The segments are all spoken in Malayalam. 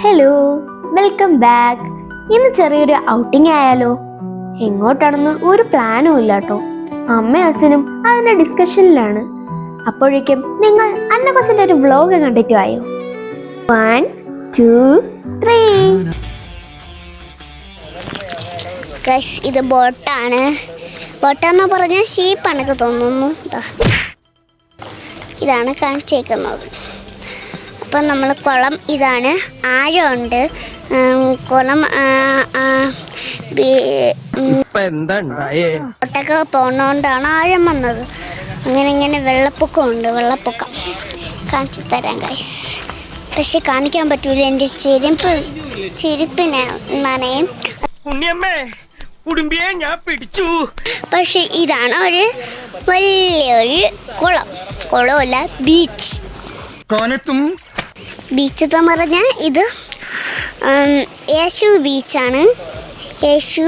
ഹലോ വെൽക്കം ബാക്ക് ഇന്ന് ചെറിയൊരു ഔട്ടിംഗ് ആയാലോ? എങ്ങോട്ടാണെന്ന് ഒരു പ്ലാനും ഇല്ല കേട്ടോ അമ്മയും അച്ഛനും അതിന്റെ ഡിസ്കഷനിലാണ് അപ്പോഴേക്കും നിങ്ങൾ അന്ന കൊച്ചിന്റെ ഒരു വ്ലോഗ് കണ്ടിട്ട് ആയോ വൺ ടു ത്രീ ഇത് ബോട്ടാണ്. ബോട്ടാന്ന് പറഞ്ഞാൽ ഷീപ്പാണൊക്കെ തോന്നുന്നു. ഇതാണ് കാണിച്ചേക്കുന്നത്. അപ്പം നമ്മൾ കുളം ഇതാണ്. ആഴമുണ്ട്. കുളം ഒട്ടൊക്കെ പോണോണ്ടാണ് ഇപ്പൊ ആഴം വന്നത്. അങ്ങനെ ഇങ്ങനെ വെള്ളപ്പൊക്കം ഉണ്ട്. വെള്ളപ്പൊക്കം കാണിച്ചു തരാം കൈ പക്ഷെ കാണിക്കാൻ പറ്റൂല. എന്റെ ചെരുപ്പ് ചെരുപ്പിന് നനയും. ഉണ്ണിയമ്മേ കുടുംബിയെ ഞാൻ പിടിച്ചു. പക്ഷെ ഇതാണ് ഒരു വലിയൊരു കുളം. കുളമല്ല ബീച്ച് കോനത്തും ബീച്ച് എന്ന് പറഞ്ഞാൽ ഇത് യേശു ബീച്ചാണ്. യേശു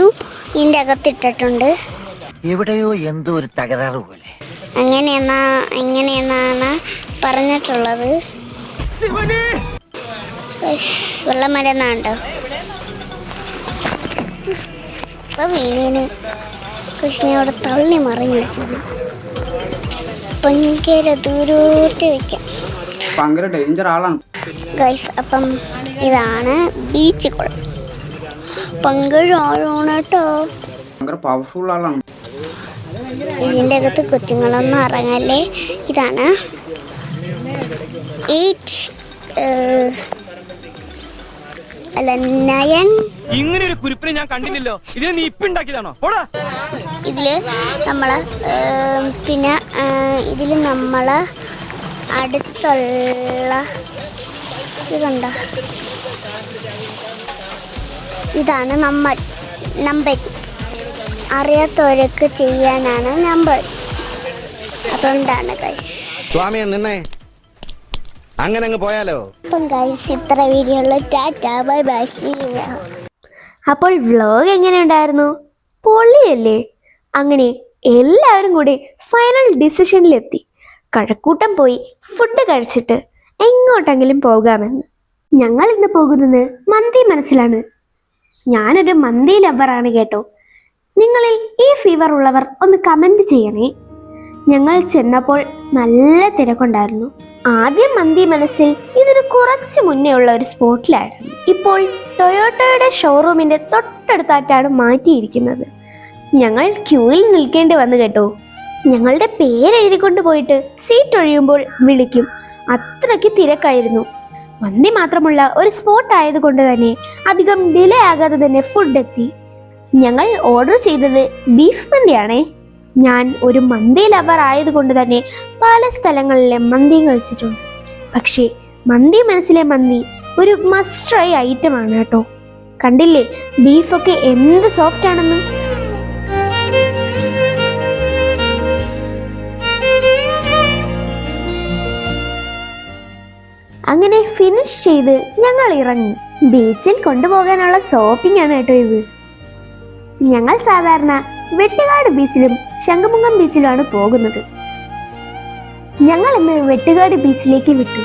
ഇതിന്റെ അകത്തിട്ടിട്ടുണ്ട്. എവിടെയോ എന്തോ ഒരു തകരാറ് പോലെ. അങ്ങനെയെന്നാ എങ്ങനെയെന്നാണ് പറഞ്ഞിട്ടുള്ളത്. വെള്ളം മരുന്നുണ്ടോ ഇപ്പൊ വീണീന് കൃഷ്ണയോട് തള്ളി മറിഞ്ഞു വെച്ചത് ഭയങ്കര ദൂരോട്ട് വെക്കാം ഭയങ്കര ഡേഞ്ചർ ആളാണ്. ഗൈസ് അപ്പം ഇതാണ് ബീച്ച് കുളം പങ്കുഴോണട്ടോ ആഴമാണ് കേട്ടോ? ഭയങ്കര പവർഫുൾ ആളാണ്. ഇതിന്റെ അകത്ത് കൊച്ചുങ്ങളൊന്നും ഇറങ്ങല്ലേ? ഇതാണ് എയ്റ്റ് അല്ല നയൻ ഇങ്ങനെ ഒരു കുരിപ്പിനെ ഞാൻ കണ്ടില്ലല്ലോ. ഇതിനെ നീ ഇപ്പൊ ഉണ്ടാക്കിയതാണോ? പോടാ. ഇതിൽ നമ്മൾ പിന്നെ ഇതിൽ നമ്മൾ അടുത്തുള്ള ഇതുണ്ട ഇതാണ് നമ്മൾ നമ്പർ അറിയാത്തവർക്ക് ചെയ്യാനാണ് നമ്പർ അതുകൊണ്ടാണ് സ്വാമി നിന്നേ. അങ്ങനെ അങ്ങ് പോയാലോ? അപ്പം ഗൈസ് ഇത്ര വീഡിയോ ഉള്ള. ടാറ്റ ബൈ ബൈ സീ അപ്പോൾ വ്ലോഗ് എങ്ങനെ ഉണ്ടായിരുന്നു? പൊള്ളിയല്ലേ? അങ്ങനെ എല്ലാവരും കൂടി ഫൈനൽ ഡിസിഷനിലെത്തി കഴക്കൂട്ടം പോയി ഫുഡ് കഴിച്ചിട്ട് എങ്ങോട്ടെങ്കിലും പോകാമെന്ന്. ഞങ്ങൾ ഇന്ന് പോകുന്നത് മന്തി മനസ്സിലാണ്. ഞാനൊരു മന്തി ലവറാണ് കേട്ടോ. നിങ്ങളിൽ ഈ ഫീവർ ഉള്ളവർ ഒന്ന് കമന്റ് ചെയ്യണേ. ഞങ്ങൾ ചെന്നപ്പോൾ നല്ല തിരക്കുണ്ടായിരുന്നു. ആദ്യം മന്തി മനസ്സിൽ ഇതൊരു കുറച്ച് മുന്നേ ഉള്ള ഒരു സ്പോട്ടിലായിരുന്നു. ഇപ്പോൾ ടൊയോട്ടോയുടെ ഷോറൂമിന്റെ തൊട്ടടുത്തായിട്ടാണ് മാറ്റിയിരിക്കുന്നത്. ഞങ്ങൾ ക്യൂവിൽ നിൽക്കേണ്ടി വന്നു കേട്ടോ. ഞങ്ങളുടെ പേരെഴുതിക്കൊണ്ട് പോയിട്ട് സീറ്റ് ഒഴിയുമ്പോൾ വിളിക്കും. അത്രയ്ക്ക് തിരക്കായിരുന്നു. മന്തി മാത്രമുള്ള ഒരു സ്പോട്ട് ആയതുകൊണ്ട് തന്നെ അധികം ഡിലേ ആകാതെ തന്നെ ഫുഡ് എത്തി. ഞങ്ങൾ ഓർഡർ ചെയ്തത് ബീഫ് മന്തിയാണേ. ഞാൻ ഒരു മന്തി ലവർ ആയതുകൊണ്ട് തന്നെ പല സ്ഥലങ്ങളിലെ മന്തിയും കഴിച്ചിട്ടുണ്ട്. പക്ഷേ മന്തി മനസ്സിലെ മന്തി ഒരു മസ്റ്റ് ട്രൈ ആണ് കേട്ടോ. കണ്ടില്ലേ ബീഫൊക്കെ എന്ത് സോഫ്റ്റ് ആണെന്ന്? അങ്ങനെ ഫിനിഷ് ചെയ്ത് ഞങ്ങൾ ഇറങ്ങി. ബീച്ചിൽ കൊണ്ടുപോകാനുള്ള ഷോപ്പിംഗ് ആണ് കേട്ടോ ഇത്. ഞങ്ങൾ സാധാരണ വെട്ടുകാട് ബീച്ചിലും ശംഖുമുഖം ബീച്ചിലുമാണ് പോകുന്നത്. ഞങ്ങൾ ഇന്ന് വെട്ടുകാട് ബീച്ചിലേക്ക് വിട്ടു.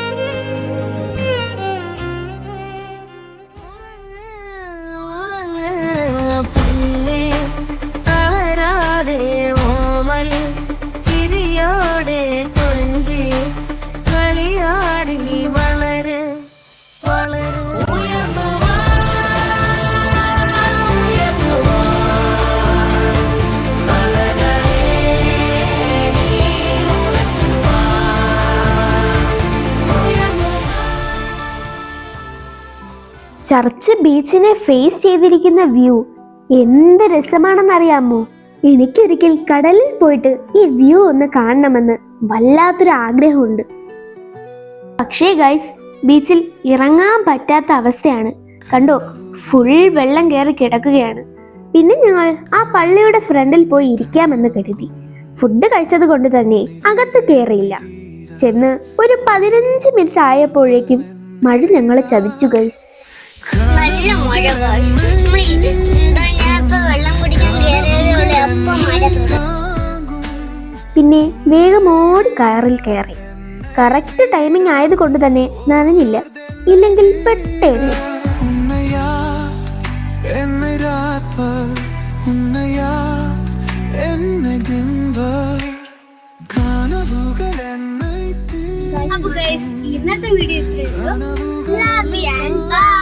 ചർച്ച് ബീച്ചിനെ ഫേസ് ചെയ്തിരിക്കുന്ന വ്യൂ എന്ത് രസമാണെന്നറിയാമോ? എനിക്കൊരിക്കൽ കടലിൽ പോയിട്ട് ഈ വ്യൂ ഒന്ന് കാണണമെന്ന് വല്ലാത്തൊരു ആഗ്രഹമുണ്ട്. പക്ഷേ ഗൈസ് ബീച്ചിൽ ഇറങ്ങാൻ പറ്റാത്ത അവസ്ഥയാണ്. കണ്ടോ? ഫുൾ വെള്ളം കയറി കിടക്കുകയാണ്. പിന്നെ ഞങ്ങൾ ആ പള്ളിയുടെ ഫ്രണ്ടിൽ പോയി ഇരിക്കാമെന്ന് കരുതി. ഫുഡ് കഴിച്ചത് കൊണ്ട് തന്നെ അകത്ത് കയറിയില്ല ചെന്ന് ഒരു പതിനഞ്ച് മിനിറ്റ് ആയപ്പോഴേക്കും മഴ ഞങ്ങളെ ചതിച്ചു ഗൈസ് നല്ല മഴ വെള്ളം പിന്നെ വേഗം ഓടി കയറിൽ കയറി. കറക്റ്റ് ടൈമിംഗ് ആയതുകൊണ്ട് തന്നെ നനഞ്ഞില്ല. ഇല്ലെങ്കിൽ ഇന്നത്തെ വീഡിയോ ഇത്രയുള്ളൂ ലവ് ആൻഡ് ബൈ